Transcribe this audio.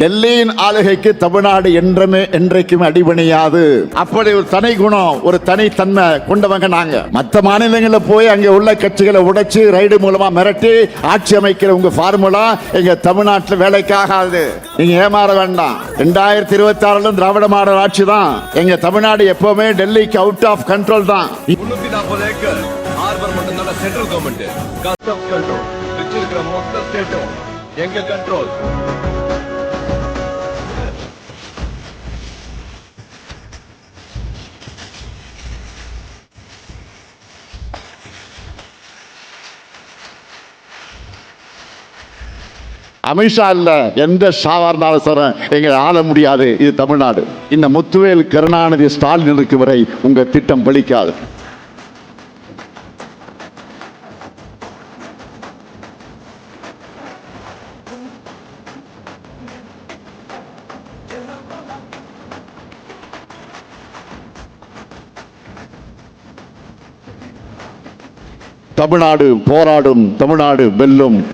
டெல்லியின் ஆளுகைக்கு தமிழ்நாடு என்றமே என்றைக்கும் அடிபணியாது. அப்படி ஒரு தனி குணம் ஒரு தனி தன்மை கொண்டவங்க நாங்க. மற்ற மாநிலங்களில் போய் அங்கே உள்ள கட்சிகளை உடைச்சு ரைடு மூலமா மிரட்டி ஆட்சி அமைக்கிற உங்க ஃபார்முலா எங்க தமிழ்நாட்டில் வேலைக்காகாது. நீங்க ஏமாற வேண்டாம். ரெண்டாயிரத்தி இருபத்தி ஆறுல திராவிட மாடல் ஆட்சி தான். எங்க தமிழ்நாடு எப்பவுமே டெல்லிக்கு அவுட் ஆஃப் கண்ட்ரோல் தான். Central government control. எங்க கண்ட்ரோல் அமித்ஷா இல்லை எந்த சாதாரணாலும் இருந்தாலும் சரி எங்களை ஆள முடியாது. இது தமிழ்நாடு. இந்த முத்துவேல் கருணாநிதி ஸ்டாலின் வரை உங்க திட்டம் பலிக்காது தமிழ்நாடு போராடும் தமிழ்நாடு வெல்லும்.